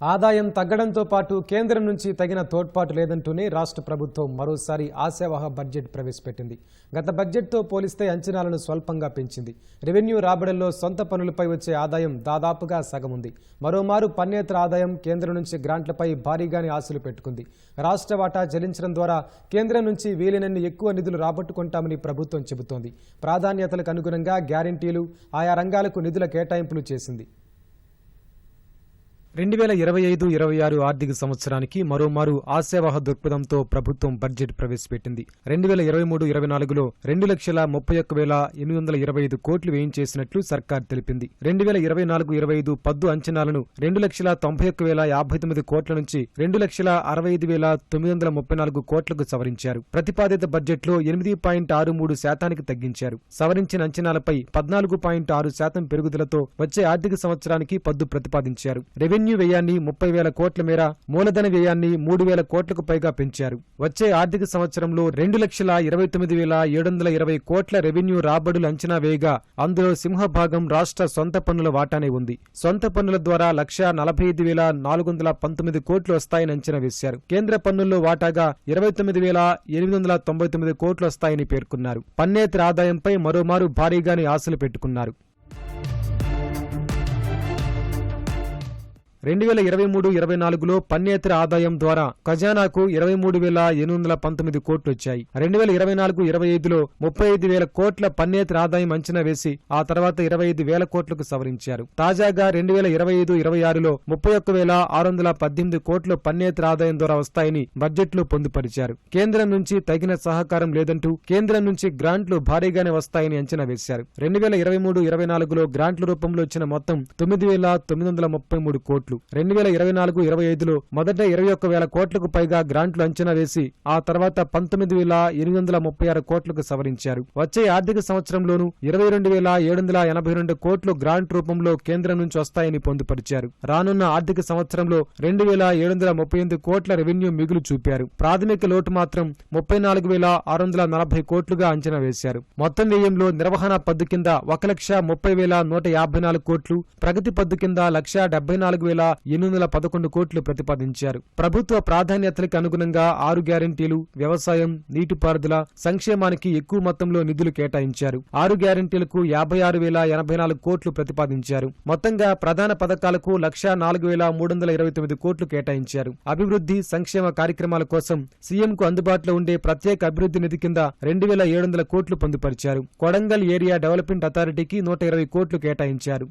ఆదాయం తగ్గడంతో పాటు కేంద్రం నుంచి తగిన తోడ్పాటు లేదంటూనే రాష్ట్ర ప్రభుత్వం మరోసారి ఆశావహ బడ్జెట్ ప్రవేశపెట్టింది. గత బడ్జెట్తో పోలిస్తే అంచనాలను స్వల్పంగా పెంచింది. రెవెన్యూ రాబడుల్లో సొంత పనులపై వచ్చే ఆదాయం దాదాపుగా సగం ఉంది మరోమారు పన్నేతర ఆదాయం కేంద్రం నుంచి గ్రాంట్లపై భారీగానే ఆశలు పెట్టుకుంది. రాష్ట్ర వాటా చెల్లించడం ద్వారా కేంద్రం నుంచి వీలైనన్ని ఎక్కువ నిధులు రాబట్టుకుంటామని ప్రభుత్వం చెబుతోంది. ప్రాధాన్యతలకు అనుగుణంగా గ్యారంటీలు ఆయా రంగాలకు నిధుల కేటాయింపులు చేసింది. రెండు వేల ఇరవై ఐదు ఇరవై ఆరు ఆర్థిక సంవత్సరానికి మరోమారు ఆశావాహ దృక్పథంతో ప్రభుత్వం బడ్జెట్ ప్రవేశపెట్టింది. రెండు వేల ఇరవై మూడు ఇరవై నాలుగులో రెండు లక్షల ముప్పై ఒక్క వేల ఎనిమిది వందల ఇరవై ఐదు కోట్లు వేయించేసినట్లు సర్కార్ తెలిపింది. రెండు వేల ఇరవై నాలుగు ఇరవై ఐదు పద్దు అంచనాలను రెండు లక్షల తొంభై ఒక్క వేల యాభై తొమ్మిది కోట్ల నుంచి రెండు లక్షల అరవై ఐదు వేల తొమ్మిది వందల ముప్పై నాలుగు కోట్లకు సవరించారు. ప్రతిపాదిత బడ్జెట్లో ఎనిమిది పాయింట్ ఆరు మూడు శాతానికి తగ్గించారు. సవరించిన అంచనాలపై పద్నాలుగు పాయింట్ ఆరు శాతం పెరుగుదలతో వచ్చే ఆర్థిక సంవత్సరానికి పద్దు ప్రతిపాదించారు. రెవెన్యూ వ్యయాన్ని ముప్పై వేల కోట్ల మేర మూలధన వ్యయాన్ని మూడు వేల కోట్లకు పైగా పెంచారు. వచ్చే ఆర్థిక సంవత్సరంలో రెండు లక్షల ఇరవై తొమ్మిది వేల ఏడు వందల ఇరవై కోట్ల రెవెన్యూ రాబడులు అంచనా వేయగా అందులో సింహభాగం రాష్ట్ర సొంత పన్నుల వాటానే ఉంది. సొంత పన్నుల ద్వారా లక్ష నలభై ఐదు వేల నాలుగు వందల పంతొమ్మిది కోట్లు వస్తాయని అంచనా వేశారు. కేంద్ర పన్నుల్లో వాటాగా ఇరవై తొమ్మిది వేల ఎనిమిది వందల తొంభై తొమ్మిది కోట్లు వస్తాయని పేర్కొన్నారు. పన్నేతర ఆదాయంపై మరోమారు భారీగానే ఆశలు పెట్టుకున్నారు. రెండు వేల ఇరవై మూడు ఇరవై నాలుగులో పన్నేతర ఆదాయం ద్వారా ఖజానాకు ఇరవై మూడు వేల ఎనిమిది వందల పంతొమ్మిది కోట్లు వచ్చాయి రెండు వేల ఇరవై నాలుగు ఇరవై ఐదులో ముప్పై ఐదు వేల కోట్ల పన్నేతర ఆదాయం అంచనా వేసి ఆ తర్వాత ఇరవై ఐదు వేల కోట్లకు సవరించారు. తాజాగా రెండు వేల ఇరవై ఐదు ఇరవై ఆరులో ముప్పై ఒక్క వేల ఆరు వందల పద్దెనిమిది కోట్లు పన్నేతర ఆదాయం ద్వారా వస్తాయని బడ్జెట్లో పొందుపరిచారు. కేంద్రం నుంచి తగిన సహకారం లేదంటూ కేంద్రం నుంచి గ్రాంట్లు భారీగానే వస్తాయని అంచనా వేశారు. రెండు వేల ఇరవై మూడు ఇరవై నాలుగులో గ్రాంట్ల రూపంలో వచ్చిన మొత్తం తొమ్మిది వేల తొమ్మిది వందల ముప్పై మూడు కోట్లు. రెండు వేల ఇరవై నాలుగు ఇరవై ఐదులో మొదట ఇరవై ఒక్క వేల కోట్లకు పైగా గ్రాంట్లు అంచనా వేసి ఆ తర్వాత పంతొమ్మిది వేల ఎనిమిది వందల ముప్పై ఆరు కోట్లకు సవరించారు. వచ్చే ఆర్థిక సంవత్సరంలోనూ ఇరవై రెండు వేల ఏడు వందల ఎనభై రెండు కోట్లు గ్రాంట్ రూపంలో కేంద్రం నుంచి వస్తాయని పొందుపరిచారు. రానున్న ఆర్థిక సంవత్సరంలో రెండు వేల ఏడు వందల ముప్పై ఎనిమిది కోట్ల రెవెన్యూ మిగులు చూపారు. ప్రాథమిక లోటు మాత్రం ముప్పై నాలుగు వేల ఆరు వందల నలభై కోట్లుగా అంచనా వేశారు. మొత్తం వ్యయంలో నిర్వహణ పద్దు కింద ఒక లక్ష ముప్పై వేల నూట యాభై నాలుగు కోట్లు ప్రగతి పద్దు కింద లక్ష డెబ్బై నాలుగు వేల వేల ఎనిమిది వందల పదకొండు కోట్లు ప్రతిపాదించారు. ప్రభుత్వ ప్రాధాన్యతలకు అనుగుణంగా ఆరు గ్యారంటీలు వ్యవసాయం నీటిపారుదల సంక్షేమానికి ఎక్కువ మొత్తంలో నిధులు కేటాయించారు. ఆరు గ్యారంటీలకు యాభై ఆరు వేల ఎనభై నాలుగు కోట్లు ప్రతిపాదించారు. మొత్తంగా ప్రధాన పథకాలకు లక్షా నాలుగు వేల మూడు వందల ఇరవై తొమ్మిది కోట్లు కేటాయించారు. అభివృద్ధి సంక్షేమ కార్యక్రమాల కోసం సీఎంకు అందుబాటులో ఉండే ప్రత్యేక అభివృద్ధి నిధి కింద రెండు వేల ఏడు వందల కోట్లు పొందుపరిచారు. కొడంగల్ ఏరియా డెవలప్మెంట్ అథారిటీకి నూట ఇరవై కోట్లు కేటాయించారు.